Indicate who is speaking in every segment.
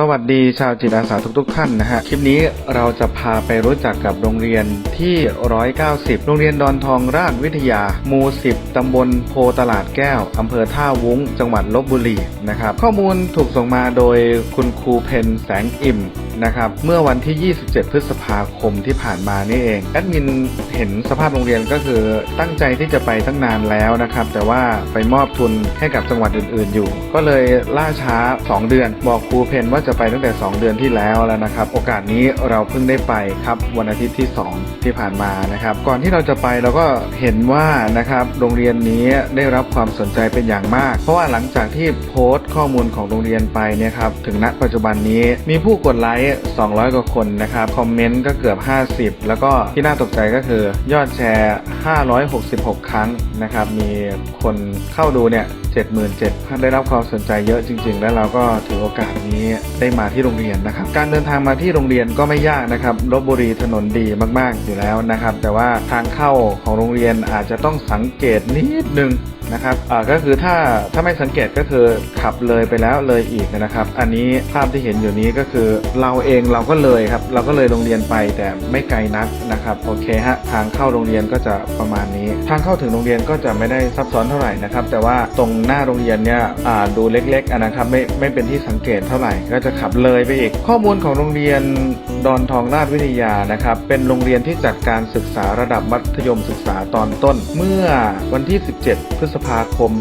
Speaker 1: สวัสดีชาวจิตอาสาทุกๆ ท่านนะฮะ คลิปนี้เราจะพาไปรู้จักกับโรงเรียนที่ 190 โรงเรียนดอนทองราชวิทยาหมู่ 10 ตำบลโพตลาดแก้ว อำเภอท่าวุ้ง จังหวัดลบบุรีนะครับ ข้อมูลถูกส่งมาโดยคุณครูเพนแสงอิ่ม นะครับเมื่อวันที่ 27 พฤษภาคมที่ผ่านมานี่เองแอดมินเห็นสภาพโรงเรียนก็คือตั้งใจที่จะไปตั้งนานแล้วนะครับ แต่ว่าไปมอบทุนให้กับจังหวัดอื่น ๆ อยู่ ก็เลยล่าช้า 2 เดือน บอกครูเพนว่าจะไปตั้งแต่ 2 เดือนที่แล้วแล้วนะครับ โอกาสนี้เราเพิ่งได้ไปครับวันอาทิตย์ที่ 2 ที่ผ่านมานะครับ ก่อนที่เราจะไปเราก็เห็นว่านะครับโรงเรียนนี้ได้รับความสนใจเป็นอย่างมาก เพราะว่าหลังจากที่โพสต์ข้อมูลของโรงเรียนไปเนี่ยครับถึงณปัจจุบันนี้มีผู้กดไลค์200 กว่าคนนะครับ คอมเมนต์ก็เกือบ 50 แล้วก็ที่น่าตกใจก็คือยอดแชร์ 566 ครั้งนะครับ มีคนเข้าดูเนี่ย77,000ได้รับความสนใจเยอะจริง ๆ แล้วเราก็ถือโอกาสนี้ได้มาที่โรงเรียนนะครับ การเดินทางมาที่โรงเรียนก็ไม่ยากนะครับลบบุรีถนนดีมากๆอยู่แล้วนะครับ แต่ว่าทางเข้าของโรงเรียนอาจจะต้องสังเกตนิดนึง นะครับอ่าก็คือถ้าถ้าไม่สังเกตก็คือขับเลยไปแล้วเลยอีกนะครับ อันนี้ภาพที่เห็นอยู่นี้ก็คือเราเองเราก็เลยครับ เราก็เลยโรงเรียนไปแต่ไม่ไกลนักนะครับโอเคฮะทางเข้าโรงเรียนก็จะประมาณนี้ ทางเข้าถึงโรงเรียนก็จะไม่ได้ซับซ้อนเท่าไหร่นะครับ แต่ว่าตรงหน้าโรงเรียนเนี่ยอ่าดูเล็กๆนะครับไม่ไม่เป็นที่สังเกตเท่าไหร่ ก็จะขับเลยไปอีกข้อมูลของโรงเรียน ดอนทองราชวิทยานะครับ เป็นโรงเรียนที่จัดการศึกษาระดับมัธยมศึกษาตอนต้น เมื่อวันที่ 17 พฤษภาคม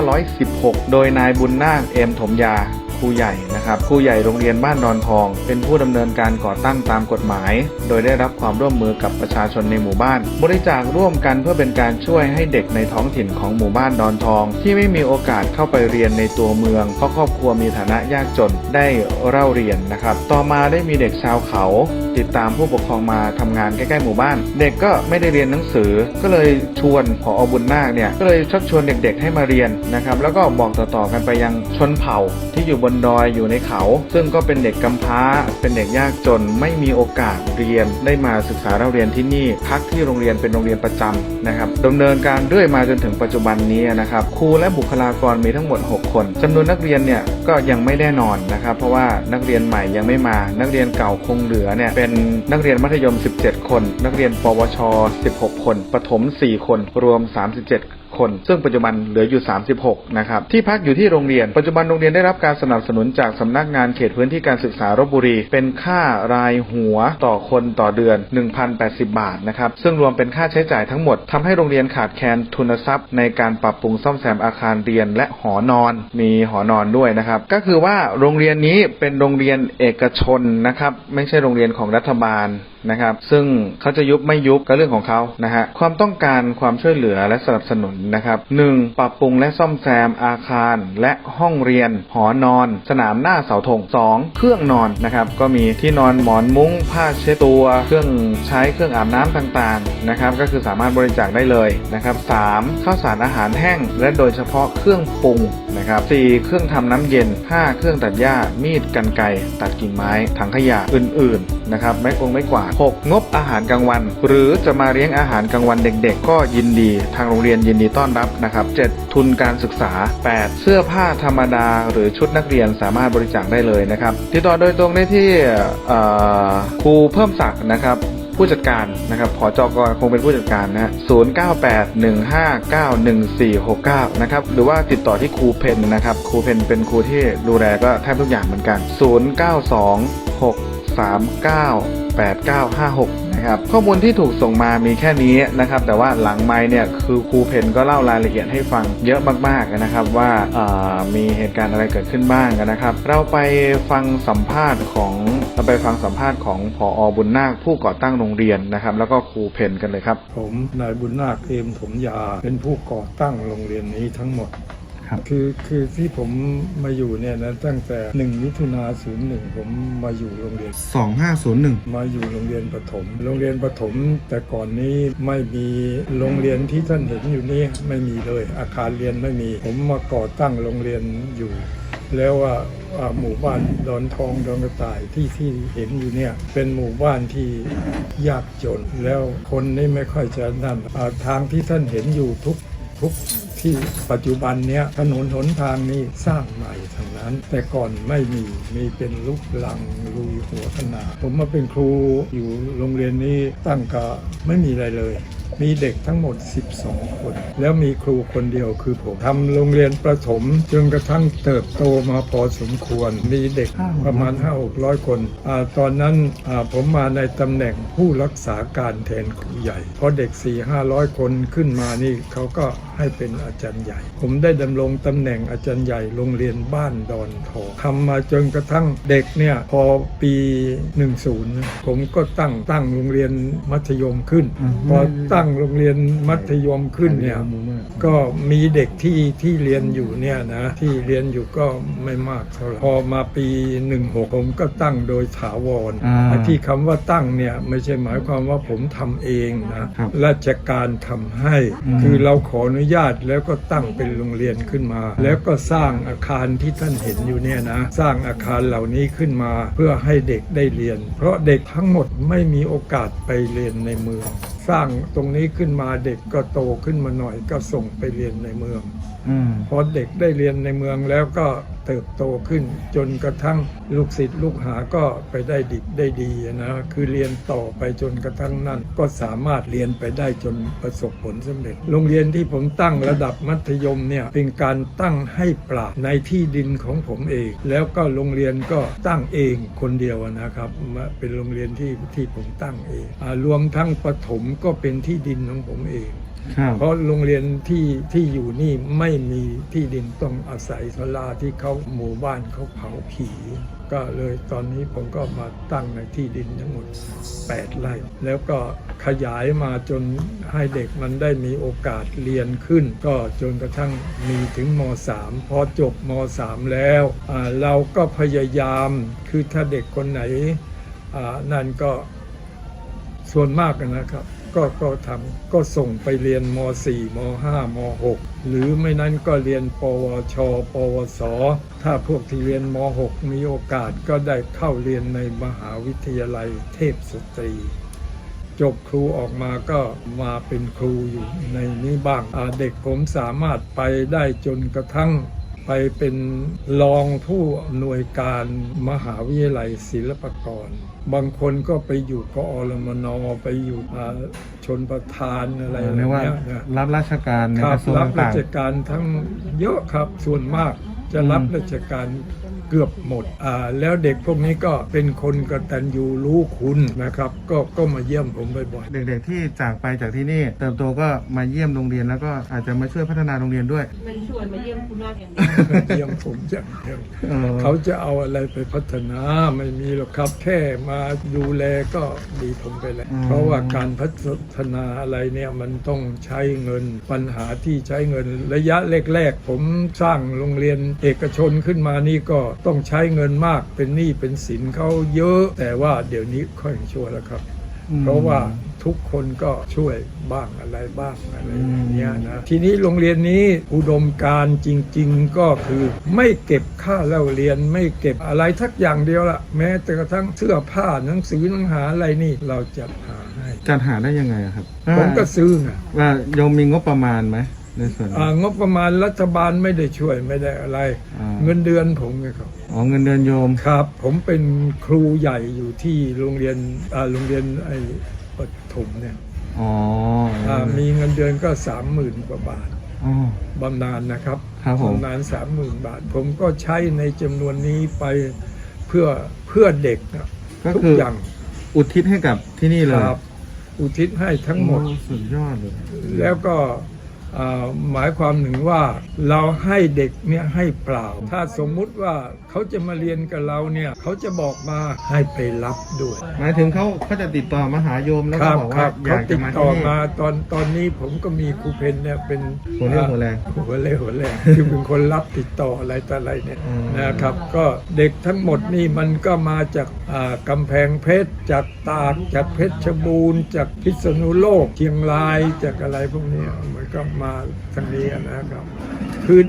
Speaker 1: 2516 โดยนายบุญนาคเอมถมยา ครูใหญ่นะครับครูใหญ่โรงเรียนบ้านดอนทอง เป็นผู้ดำเนินการก่อตั้งตามกฎหมาย โดยได้รับความร่วมมือกับประชาชนในหมู่บ้าน บริจาคร่วมกันเพื่อเป็นการช่วยให้เด็กในท้องถิ่นของหมู่บ้านดอนทอง ที่ไม่มีโอกาสเข้าไปเรียนในตัวเมือง เพราะครอบครัวมีฐานะยากจนได้เล่าเรียนนะครับ ต่อมาได้มีเด็กชาวเขา ติดตามผู้ปกครองมาทำงานใกล้ๆหมู่บ้าน เด็กก็ไม่ได้เรียนหนังสือ ก็เลยชวนผออบุญนาคเนี่ยก็เลยชักชวนเด็กๆให้มาเรียนนะครับแล้วก็บอกต่อๆกันไปยังชนเผ่าที่อยู่บนดอยอยู่ในเขา ซึ่งก็เป็นเด็กกำพร้า เป็นเด็กยากจนไม่มีโอกาสเรียนได้มาศึกษาเราเรียนที่นี่พักที่โรงเรียนเป็นโรงเรียนประจำ นะครับดำเนินการเรื่อยมาจนถึงปัจจุบันนี้นะครับครูและบุคลากรมีทั้งหมด 6 คนจำนวนนักเรียนเนี่ยก็ยังไม่แน่นอนนะครับเพราะว่านักเรียนใหม่ยังไม่มา นักเรียนเก่าคงเหลือเนี่ยเป็นนักเรียนมัธยม 17 คน นักเรียน ปวช 16 คน ประถม 4 คน รวม 37 คน ซึ่งปัจจุบันเหลืออยู่ 36 นะครับ ที่พักอยู่ที่โรงเรียน ปัจจุบันโรงเรียนได้รับการสนับสนุนจากสำนักงานเขตพื้นที่การศึกษารบบุรี เป็นค่ารายหัวต่อคนต่อเดือน 1,080 บาทนะครับ ซึ่งรวมเป็นค่าใช้จ่ายทั้งหมดทำให้โรงเรียนขาดแคลนทุนทรัพย์ ในการปรับปรุงซ่อมแซมอาคารเรียนและหอนอน มีหอนอนด้วยนะครับ ก็คือว่าโรงเรียนนี้เป็นโรงเรียนเอกชนนะครับ ไม่ใช่โรงเรียนของรัฐบาล นะครับ ซึ่งเขาจะยุบไม่ยุบก็เรื่องของเขานะฮะความต้องการความช่วยเหลือและสนับสนุนนะครับ 1. ปรับปรุงและซ่อมแซมอาคาร และห้องเรียน หอนอน สนามหน้าเสาธง 2. เครื่องนอนนะครับก็มีที่นอนหมอนมุ้ง ผ้าเช็ดตัว เครื่องใช้เครื่องอาบน้ำต่างๆนะครับก็คือสามารถบริจาคได้เลยนะครับ 3. ข้าวสารอาหารแห้ง และโดยเฉพาะเครื่องปรุงนะครับ 4. เครื่องทำน้ำเย็น 5. เครื่องตัดหญ้ามีดกันไกตัดกิ่งไม้ถังขยะอื่นๆนะครับไม้กงไม้กวาด 6. งบอาหารกลางวัน หรือจะมาเลี้ยงอาหารกลางวันเด็กๆ ก็ยินดี ทางโรงเรียนยินดีต้อนรับนะครับ 7. ทุนการศึกษา 8. เสื้อผ้าธรรมดา หรือชุดนักเรียนสามารถบริจาคได้เลยนะครับติดต่อโดยตรงได้ที่ครูเพิ่มศักดิ์นะครับผู้จัดการนะครับผอจอกคงเป็นผู้จัดการนะฮะ0981591469นะครับ หรือว่าติดต่อที่ครูเพนนะครับ ครูเพนเป็นครูที่ดูแลก็แทบทุกอย่างเหมือนกัน0926ะครับ ข้อมูลที่ถูกส่งมามีแค่นี้นะครับ แต่ว่าหลังไม้เนี่ยคือครูเพนก็เล่ารายละเอียดให้ฟังเยอะมากๆนะครับว่ามีเหตุการณ์อะไรเกิดขึ้นบ้างนะครับ เราไปฟังสัมภาษณ์ของเราไปฟังสัมภาษณ์ของผอบุญนาคผู้ก่อตั้งโรงเรียนนะครับ แล้วก็ครูเพนกันเลยครับ
Speaker 2: ผมนายบุญนาคเอมถมยาเป็นผู้ก่อตั้งโรงเรียนนี้ทั้งหมด
Speaker 1: ครับ
Speaker 2: คือคือที่ผมมาอยู่เนี่ยนะตั้งแต่หนึ่งมิถุนาศูนย์หนึ่งผมมาอยู่โรงเรียน
Speaker 1: 2501
Speaker 2: มาอยู่โรงเรียนประถม โรงเรียนประถม แต่ก่อนนี้ไม่มีโรงเรียนที่ท่านเห็นอยู่นี่ไม่มีเลย อาคารเรียนไม่มี ผมมาก่อตั้งโรงเรียนอยู่ แล้วว่าอ่าหมู่บ้านดอนทองดอนกระต่ายที่ที่เห็นอยู่เนี่ยเป็นหมู่บ้านที่ยากจน แล้วคนนี่ไม่ค่อยจะนั่นอ่าทางที่ท่านเห็นอยู่ทุกทุก ที่ปัจจุบันเนี้ยถนนหนทางนี่สร้างใหม่ทั้งนั้น แต่ก่อนไม่มีมีเป็นลูกลังลุยหัวขนาดผมมาเป็นครูอยู่โรงเรียนนี้ตั้งก็ไม่มีอะไรเลย มีเด็กทั้งหมด 12 คน แล้วมีครูคนเดียวคือผมทำโรงเรียนประถมจนกระทั่งเติบโตมาพอสมควร มีเด็กประมาณ 5 6 0 0 คนอาตอนนั้นอ่าผมมาในตำแหน่งผู้รักษาการแทนครูใหญ่ เพราะเด็ก 4 5 0 0 คนขึ้นมานี่เขาก็ให้เป็นอาจารย์ใหญ่ ผมได้ดำรงตำแหน่งอาจารย์ใหญ่โรงเรียนบ้านดอนทองทำมาจนกระทั่งเด็กเนี่ยพอปี 10 ผมก็ตั้งตั้งโรงเรียนมัธยมขึ้นพอตั้งโรงเรียนมัธยมขึ้นเนี่ยก็มีเด็กที่ที่เรียนอยู่เนี่ยนะที่เรียนอยู่ก็ไม่มากเท่าไหร่พอมาปี 16 ผมก็ตั้งโดยถาวร
Speaker 1: อ่า
Speaker 2: ไอ้ที่คำว่าตั้งเนี่ยไม่ใช่หมายความว่าผมทำเองนะครับราชการทำให้
Speaker 1: อืม
Speaker 2: คือเราขออนุญาตแล้วก็ตั้งเป็นโรงเรียนขึ้นมา แล้วก็สร้างอาคารที่ท่านเห็นอยู่เนี่ยนะสร้างอาคารเหล่านี้ขึ้นมาเพื่อให้เด็กได้เรียน เพราะเด็กทั้งหมดไม่มีโอกาสไปเรียนในเมือง สร้างตรงนี้ขึ้นมาเด็กก็โตขึ้นมาหน่อยก็ส่งไปเรียนในเมือง พอเด็กได้เรียนในเมืองแล้วก็เติบโตขึ้น จนกระทั่งลูกศิษย์ลูกหาก็ไปได้ดิบได้ดีนะคือเรียนต่อไปจนกระทั่งนั้นก็สามารถเรียนไปได้จนประสบผลสำเร็จ โรงเรียนที่ผมตั้งระดับมัธยมเนี่ยเป็นการตั้งให้ปราบในที่ดินของผมเอง แล้วก็โรงเรียนก็ตั้งเองคนเดียวนะครับมาเป็นโรงเรียนที่ที่ผมตั้งเองอรวมทั้งประถมก็เป็นที่ดินของผมเอง
Speaker 1: ครับ
Speaker 2: เพราะโรงเรียนที่ที่อยู่นี่ไม่มีที่ดินต้องอาศัยศาลาที่เขาหมู่บ้านเขาเผาผี ก็เลยตอนนี้ผมก็มาตั้งในที่ดินทั้งหมด 8 ไร่ แล้วก็ขยายมาจนให้เด็กมันได้มีโอกาสเรียนขึ้น ก็จนกระทั่งมีถึงม .3 พอจบม .3 แล้วเราก็พยายามคือถ้าเด็กคนไหนนั่นก็ส่วนมากนะครับ ก็ก็ทำก็ส่งไปเรียนม .4 ม .5 ม .6 หรือไม่นั้นก็เรียน ปวช ปวส ถ้าพวกที่เรียนม .6 มีโอกาสก็ได้เข้าเรียนในมหาวิทยาลัยเทพสตรี จบครูออกมาก็มาเป็นครูอยู่ในนี้บ้างเด็กผมสามารถไปได้จนกระทั่ง ไปเป็นรองผู้อำนวยการมหาวิทยาลัยศิลปากร บางคนก็ไปอยู่กอรมนไปอยู่อ่าชนประธานอะไร
Speaker 1: เรียกว่า
Speaker 2: เงี้ยนะ
Speaker 1: รับราชการใน
Speaker 2: ค
Speaker 1: ก
Speaker 2: รับ
Speaker 1: ระทรวง
Speaker 2: รับรา
Speaker 1: ต่าง
Speaker 2: ชการทั้งเยอะครับส่วนมาก จะรับ
Speaker 1: อืม
Speaker 2: ราชการเกือบหมดอ่าแล้วเด็กพวกนี้ก็เป็นคนกตัญญูรู้คุณนะครับ ก็ก็มาเยี่ยมผมบ่อย
Speaker 1: ๆ เด็กๆที่จากไปจากที่นี่เติบโตก็มาเยี่ยมโรงเรียนแล้วก็อาจจะมาช่วยพัฒนาโรงเรียนด้วย
Speaker 3: ไม่ได้ชวนมาเยี่ยมคุณมากอย่างเดียว
Speaker 2: ๆเยี่ยมผมอย่างเดียว
Speaker 1: เออ
Speaker 2: เขาจะเอาอะไรไปพัฒนาไม่มีหรอกครับ แค่มาดูแลก็ดีผมไปแล้วเพราะว่าการพัฒนาอะไรเนี่ยมันต้องใช้เงินปัญหาที่ใช้เงินระยะแรกๆ ผมสร้างโรงเรียนเอกชนขึ้นมานี่ก็ต้องใช้เงินมากเป็นหนี้เป็นสินเขาเยอะ แต่ว่าเดี๋ยวนี้ค่อยชั่วแล้วครับ
Speaker 1: อืม
Speaker 2: เพราะว่าทุกคนก็ช่วยบ้างอะไรบ้างอะไรอย่างเงี้ยนะทีนี้โรงเรียนนี้อุดมการณ์จริง ๆ ก็คือ ไม่เก็บค่าเล่าเรียนไม่เก็บอะไรทักอย่างเดียวละแม้แต่กระทั่งเสื้อผ้าหนังสือหนังหาอะไรนี่เราจัดหาให้
Speaker 1: จัดหาได้ยังไงอะครับ
Speaker 2: ผมก็ซื้อไง
Speaker 1: ว่าโยมมีงบประมาณไหม ในส่วนนี้
Speaker 2: อ่างบประมาณรัฐบาลไม่ได้ช่วยไม่ได้อะไร
Speaker 1: อ่า
Speaker 2: เงินเดือนผมไงครับ
Speaker 1: อ๋อเงินเดือนโยม
Speaker 2: ครับ ผมเป็นครูใหญ่อยู่ที่โรงเรียนอ่าโรงเรียนไอ้ปฐมเนี่ย
Speaker 1: อ๋อ
Speaker 2: อ่ามีเงินเดือนก็สามหมื่นกว่าบาท
Speaker 1: อ๋อ บำ
Speaker 2: นาญนะครับ
Speaker 1: ครับผม
Speaker 2: บำนาญสามหมื่นบาท ผมก็ใช้ในจำนวนนี้ไปเพื่อเพื่อเด็กนะ
Speaker 1: ก็
Speaker 2: ทุก
Speaker 1: คือ
Speaker 2: อย่าง
Speaker 1: อุทิศให้กับที่นี่เลย
Speaker 2: ครับ อุทิศให้ทั้งหมด
Speaker 1: โอ้สุดยอดเลย
Speaker 2: แล้วก็อ่า หมายความถึงว่าเราให้เด็กเนี่ยให้เปล่า ถ้าสมมุติว่าเขาจะมาเรียนกับเราเนี่ยเขาจะบอกมาให้ไปรับด้วย
Speaker 1: หมายถึงเขาเขาจะติดต่อมาหาโยมแล้ว
Speaker 2: ค
Speaker 1: ก็
Speaker 2: รับ
Speaker 1: บอก
Speaker 2: ค
Speaker 1: ว่า
Speaker 2: รับ
Speaker 1: อ
Speaker 2: เขา
Speaker 1: ยากจะ
Speaker 2: ติด
Speaker 1: มา
Speaker 2: ต่อ
Speaker 1: ที่นี่
Speaker 2: มาตอนตอนนี้ผมก็มีครูเพนเนี่ยเป็น
Speaker 1: หัวเรี่ยวหัวแรง
Speaker 2: หัวเรี่ยวหัวแรงคือเป็นคนรับติดต่ออะไรต่ออะไรเนี่ย
Speaker 1: อืม
Speaker 2: นะครับก็เด็กทั้งหมดนี่มันก็มาจากอ่ากำแพงเพชรจากตากจากเพชรบูรณ์จากพิษณุโลกเชียงรายจากอะไรพวกเนี้ยมันก็มาทางนี้นะครับ คือ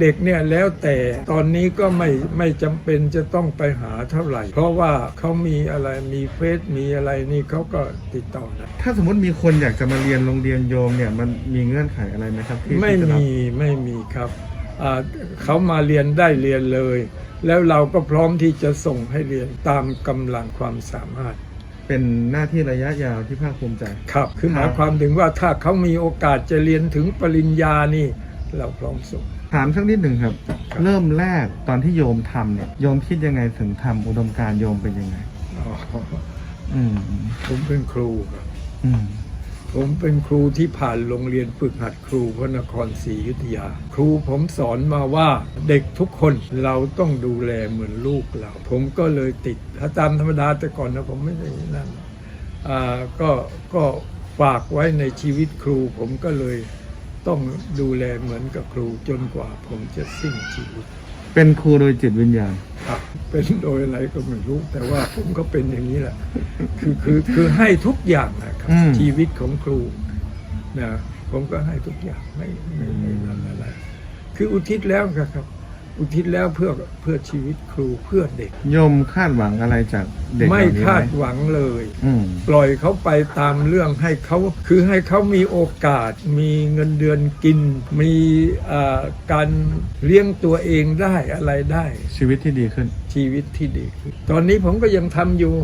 Speaker 2: เด็กเนี่ยแล้วแต่ตอนนี้ก็ไม่ไม่จำเป็นจะต้องไปหาเท่าไหร่ เพราะว่าเขามีอะไรมีเฟซมีอะไรนี่เขาก็ติดต่อได้
Speaker 1: ถ้าสมมติมีคนอยากจะมาเรียนโรงเรียนโยมเนี่ยมันมีเงื่อนไขอะไรไหมครับที่
Speaker 2: ไม่
Speaker 1: ที่จะรับ
Speaker 2: มีไม่มีครับอ่าเขามาเรียนได้เรียนเลย แล้วเราก็พร้อมที่จะส่งให้เรียนตามกำลังความสามารถ
Speaker 1: เป็นหน้าที่ระยะยาวที่ภาคภูมิใจ
Speaker 2: ครับ คือห
Speaker 1: ครั
Speaker 2: มาย
Speaker 1: บ
Speaker 2: ความถึงว่าถ้าเขามีโอกาสจะเรียนถึงปริญญานี่ เราพร้อมส่ง
Speaker 1: ถามสักนิดหนึ่งครับ
Speaker 2: ครับ
Speaker 1: เริ่มแรกตอนที่โยมทำเนี่ยโยมคิดยังไงถึงทำอุดมการณ์โยมเป็นยังไง
Speaker 2: อ๋อ
Speaker 1: อืม
Speaker 2: ผมเป็นครูครับ
Speaker 1: อืม
Speaker 2: ผมเป็นครูที่ผ่านโรงเรียนฝึกหัดครูพระนครศรีอยุธยา ครูผมสอนมาว่าเด็กทุกคนเราต้องดูแลเหมือนลูกเรา ผมก็เลยติดถ้าตามธรรมดาแต่ก่อนนะผมไม่ได้นั่นอ่าก็ก็ฝากไว้ในชีวิตครูผมก็เลยต้องดูแลเหมือนกับครูจนกว่าผมจะสิ้นชีวิต
Speaker 1: เป็นครูโดยจิตวิญญาณ
Speaker 2: ครับเป็นโดยอะไรก็ไม่รู้ แต่ว่าผมก็เป็นอย่างนี้แหละ คือคือคือให้ทุกอย่างนะครับ
Speaker 1: อืม
Speaker 2: ชีวิตของครูนะผมก็ให้ทุกอย่างไม่ไม่ไม่นั่นอะไร คืออุทิศแล้วครับ อุทิศแล้วเพื่อเพื่อชีวิตครูเพื่อเด็ก
Speaker 1: โยมคาดหวังอะไรจากเด็กเห
Speaker 2: ไม่
Speaker 1: ล่านี้
Speaker 2: คาด
Speaker 1: ไหม
Speaker 2: หวังเลย
Speaker 1: อืม
Speaker 2: ปล่อยเขาไปตามเรื่องให้เขาคือให้เขามีโอกาส มีเงินเดือนกิน มีอ่าการเลี้ยงตัวเองได้อะไรได้
Speaker 1: ชีวิตที่ดีขึ้น
Speaker 2: ชีวิตที่ดีขึ้นตอนนี้ผมก็ยังทำอยู่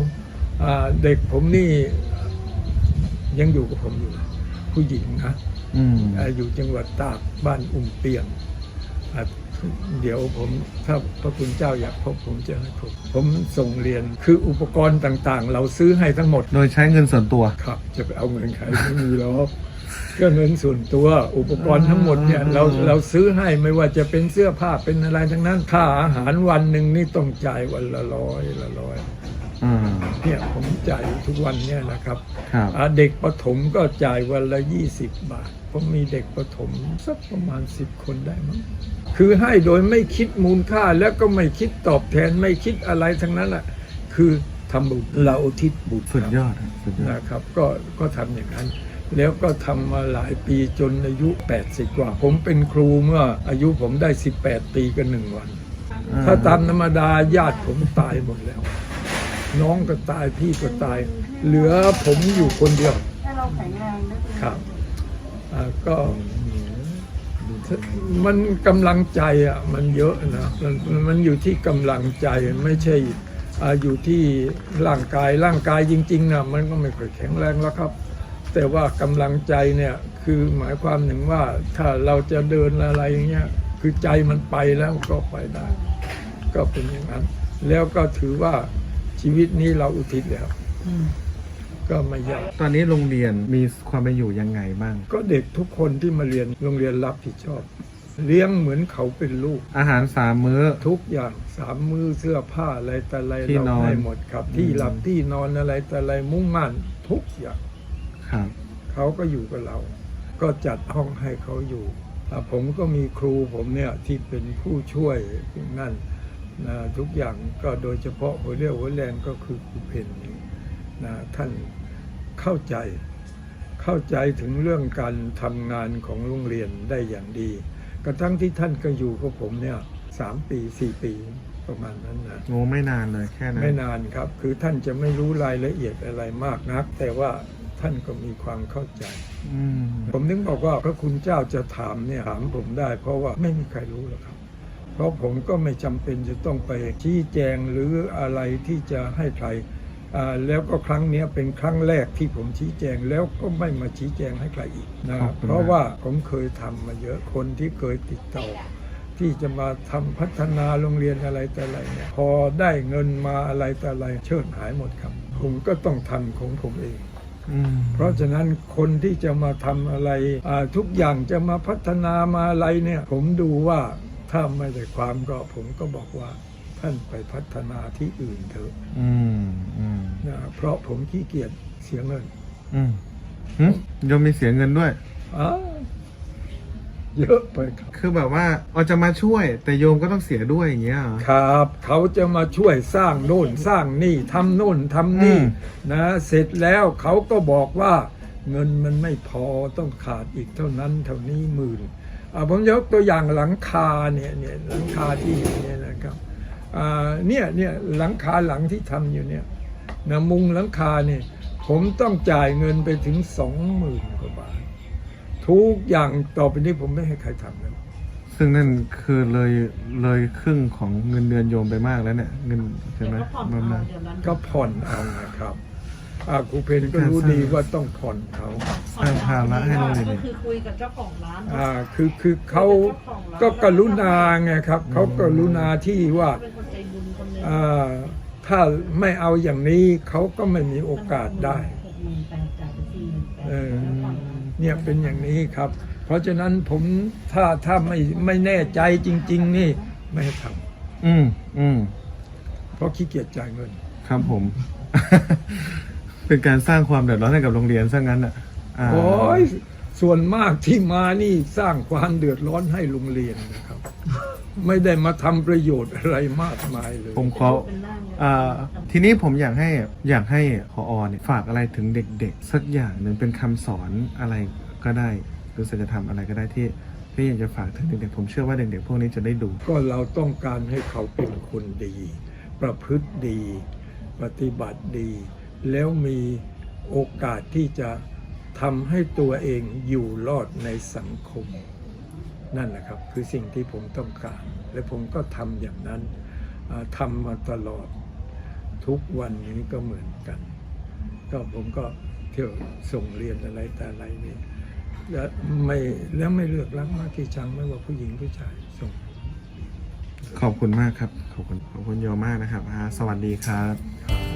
Speaker 2: อ่าเด็กผมนี่ยังอยู่กับผมอยู่ ผู้หญิงนะ
Speaker 1: อืม
Speaker 2: อ่าอยู่จังหวัดตากบ้านอุ่มเปียงอ่า เดี๋ยวผมถ้าพระคุณเจ้าอยากพบผมจะให้พบผมส่งเรียนคืออุปกรณ์ต่างๆ เราซื้อให้ทั้งหมด
Speaker 1: โดยใช้เงินส่วนตัว
Speaker 2: ครับ จะไปเอาเงินใครไม่มีหรอกก็เงินส่วนตัวอุปกรณ์ทั้งหมดเนี่ยเราเราซื้อให้ไม่ว่าจะเป็นเสื้อผ้าเป็นอะไรทั้งนั้นค่าอาหารวันหนึ่งนี่ต้องจ่ายวันละร้อยละร้อย
Speaker 1: อ่า
Speaker 2: เนี่ยผมจ่ายทุกวันเนี่ยนะครับ
Speaker 1: ครับ
Speaker 2: อ่าเด็กประถมก็จ่ายวันละ20บาท ผมมีเด็กประถมสักประมาณ10คนได้มั้งคือให้โดยไม่คิดมูลค่าแล้วก็ไม่คิดตอบแทนไม่คิดอะไรทั้งนั้นแหละคือทำบุญเราอุทิศบุญ
Speaker 1: สุดยอดครับสุดยอด
Speaker 2: นะครับ ก็ก็ทำอย่างนั้น แล้วก็ทำมาหลายปีจนอายุ 80 กว่า ผมเป็นครูเมื่ออายุผมได้ 18 ปีกับหนึ่งวัน ถ้าตามธรรมดาญาติผมตายหมดแล้ว น้องก็ตายพี่ก็ตาย เหลือผมอยู่คนเดียว
Speaker 3: ถ้าเราแข็งแรงนะครับ
Speaker 2: อ่า ก็มันกำลังใจอะมันเยอะนะมันมันอยู่ที่กำลังใจไม่ใช่อ่าอยู่ที่ร่างกายร่างกายจริงๆนะมันก็ไม่ค่อยแข็งแรงแล้วครับ แต่ว่ากำลังใจเนี่ยคือหมายความหนึ่งว่าถ้าเราจะเดินอะไรอย่างเงี้ยคือใจมันไปแล้วก็ไปได้ ก็เป็นอย่างนั้น แล้วก็ถือว่าชีวิตนี้เราอุทิศแล้ว ก็ไม่ยาก
Speaker 1: ตอนนี้โรงเรียนมีความเป็นอยู่ยังไงบ้าง
Speaker 2: ก็เด็กทุกคนที่มาเรียนโรงเรียนรับผิดชอบ เลี้ยงเหมือนเขาเป็นลูก
Speaker 1: อาหารสามมื้อ
Speaker 2: ทุกอย่างสามมือเสื้อผ้าอะไรแต่อะไร
Speaker 1: ที่
Speaker 2: เรา
Speaker 1: นอน
Speaker 2: ให้หมดครับ ที่หลับที่นอนอะไรแต่อะไรมุ่งมั่นทุกอย่าง
Speaker 1: ครับ
Speaker 2: เขาก็อยู่กับเรา ก็จัดห้องให้เขาอยู่อะผมก็มีครูผมเนี่ยที่เป็นผู้ช่วยนั่นนะทุกอย่างก็โดยเฉพาะหัวเรี่ยวหัวแรงก็คือครูเพนนี่นะท่าน เข้าใจ เข้าใจถึงเรื่องการทำงานของโรงเรียนได้อย่างดี กระทั่งที่ท่านก็อยู่กับผมเนี่ยสามปีสี่ปีประมาณนั้นนะ
Speaker 1: โง่ไม่นานเลยแค่นั้น
Speaker 2: ไม่นานครับ คือท่านจะไม่รู้รายละเอียดอะไรมากนัก แต่ว่าท่านก็มีความเข้าใจ
Speaker 1: อืม
Speaker 2: ผมนึกบอกว่าพระคุณเจ้าจะถามเนี่ยถามผมได้ เพราะว่าไม่มีใครรู้หรอกครับ เพราะผมก็ไม่จำเป็นจะต้องไปชี้แจงหรืออะไรที่จะให้ใครอ่า แล้วก็ครั้งเนี้ยเป็นครั้งแรกที่ผมชี้แจงแล้วก็ไม่มาชี้แจงให้ใครอีกนะครับเพราะว่าผมเคยทำมาเยอะคนที่เคยติดต่อที่จะมาทำพัฒนาโรงเรียนอะไรแต่อะไรเนี่ยพอได้เงินมาอะไรแต่อะไรเชิดหายหมดครับ ผมก็ต้องทำของผมเอง
Speaker 1: อืม
Speaker 2: เพราะฉะนั้นคนที่จะมาทำอะไรอ่าทุกอย่างจะมาพัฒนามาอะไรเนี่ย ผมดูว่าถ้าไม่ได้ความก็ผมก็บอกว่า ท่านไปพัฒนาที่อื่นเถอะ
Speaker 1: อืมอืม
Speaker 2: นะเพราะผมขี้เกียจเสียเงิน
Speaker 1: อืมหึโยมมีเสียเงินด้วย
Speaker 2: อ้าเยอะไปครับ
Speaker 1: คือแบบว่าเอาจะมาช่วย แต่โยมก็ต้องเสียด้วยอย่างเงี้ยเหรอ
Speaker 2: ครับเขาจะมาช่วยสร้างโน่นสร้างนี่ทำโน่นทำนี่
Speaker 1: อืม
Speaker 2: นะเสร็จแล้วเขาก็บอกว่า เงินมันไม่พอต้องขาดอีกเท่านั้นเท่านี้หมื่นอ่าผมยกตัวอย่างหลังคาเนี่ยเนี่ยหลังคาที่เห็นเนี่ยนะครับอ่า เนี่ยเนี่ยหลังคาหลังที่ทำอยู่เนี่ยนะมุงหลังคาเนี่ยผมต้องจ่ายเงินไปถึงสองหมื่นกว่าบาท ทุกอย่างต่อไปนี้ผมไม่ให้ใครทำแล้ว
Speaker 4: ซึ่งนั่นคือเลยเลยครึ่งของเงินเดือนโยมไปมากแล้วเนี่ยเงินใช่ไหม
Speaker 3: ก็ผ่อน
Speaker 4: ประมาณ
Speaker 3: เอาเดือนละ
Speaker 2: ก็ผ่อนเอานะครับ อ่าครูเพนก็รู้ดีว่าต้องผ่อนเขา
Speaker 4: สร้างภาระให้โรงเรียน
Speaker 3: ก็คือคุยกับเจ้าของร้าน
Speaker 2: อ่าคือคือเขาก็กรุณาไงครับเขากรุณาที่ว่า
Speaker 3: เป็นคนใจบุญคนหนึง
Speaker 2: อ่าถ้าไม่เอาอย่างนี้เขาก็ไม่มีโอกาสได้
Speaker 3: หกหมื่นแปดจ่ายไปสี่หมื่นแปด
Speaker 2: เออเนี่ยเป็นอย่างนี้ครับ เพราะฉะนั้นผมถ้าถ้าไม่ไม่แน่ใจจริง ๆ นี่ไม่ให้ท
Speaker 4: อืมอืมำ
Speaker 2: เพราะขี้เกียจจ่ายเงิน
Speaker 4: ครับผม เป็นการสร้างความเดือดร้อนให้กับโรงเรียนซะงั้นอะา
Speaker 2: โอ้ยส่วนมากที่มานี่สร้างความเดือดร้อนให้โรงเรียนนะครับ ไม่ได้มาทำประโยชน์อะไรมากมายเลย
Speaker 4: ผมขออ่าทีนี้ผมอยากให้อยากให้พอเนี่ยฝากอะไรถึงเด็กๆ สักอย่างหนึ่งเป็นคำสอนอะไรก็ได้หรือศัลยธรรมอะไรก็ได้ที่ที่อยากจะฝากถึงเด็กๆผมเชื่อว่าเด็กๆพวกนี้จะได้ดู
Speaker 2: ก็เราต้องการให้เขาเป็นคนดี ประพฤติดี ปฏิบัติดี แล้วมีโอกาสที่จะทำให้ตัวเองอยู่รอดในสังคม นั่นแหละครับ คือสิ่งที่ผมต้องการ และผมก็ทำอย่างนั้นทำมาตลอด ทุกวันนี้ก็เหมือนกัน ก็ผมก็เที่ยวส่งเรียนอะไรแต่อะไรนี่และไม่แล้วไม่เลือกรักมากที่ชังไม่ว่าผู้หญิงผู้ชายส่ง
Speaker 4: ขอบคุณมากครับ ขอบคุณขอบคุณโยมากนะครับ สวัสดีครับ